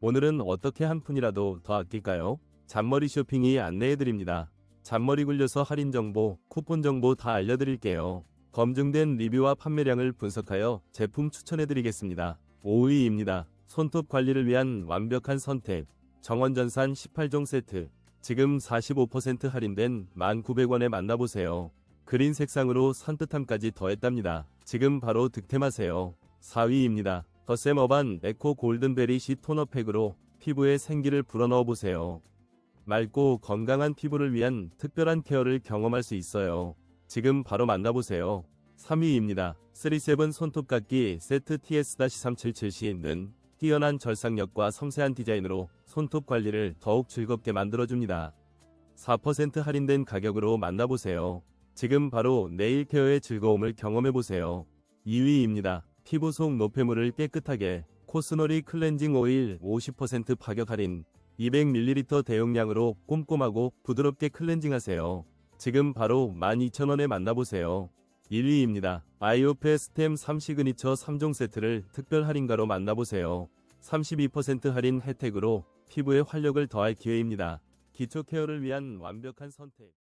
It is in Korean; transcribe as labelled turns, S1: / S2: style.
S1: 오늘은 어떻게 한 푼이라도 더 아낄까요? 잔머리 쇼핑이 안내해드립니다. 잔머리 굴려서 할인 정보, 쿠폰 정보 다 알려드릴게요. 검증된 리뷰와 판매량을 분석하여 제품 추천해드리겠습니다. 5위입니다. 손톱 관리를 위한 완벽한 선택. 정원전산 18종 세트. 지금 45% 할인된 1,900원에 만나보세요. 그린 색상으로 산뜻함까지 더했답니다. 지금 바로 득템하세요. 4위입니다. 더샘 어반 에코 골든베리 시 토너팩으로 피부에 생기를 불어넣어 보세요. 맑고 건강한 피부를 위한 특별한 케어를 경험할 수 있어요. 지금 바로 만나보세요. 3위입니다. 37 손톱깎이 세트 TS-377C는 뛰어난 절삭력과 섬세한 디자인으로 손톱 관리를 더욱 즐겁게 만들어줍니다. 4% 할인된 가격으로 만나보세요. 지금 바로 네일 케어의 즐거움을 경험해보세요. 2위입니다. 피부 속 노폐물을 깨끗하게 코스놀이 클렌징 오일 50% 파격 할인 200ml 대용량으로 꼼꼼하고 부드럽게 클렌징하세요. 지금 바로 12,000원에 만나보세요. 1위입니다. 아이오페 스템 3시그니처 3종 세트를 특별 할인가로 만나보세요. 32% 할인 혜택으로 피부에 활력을 더할 기회입니다. 기초 케어를 위한 완벽한 선택.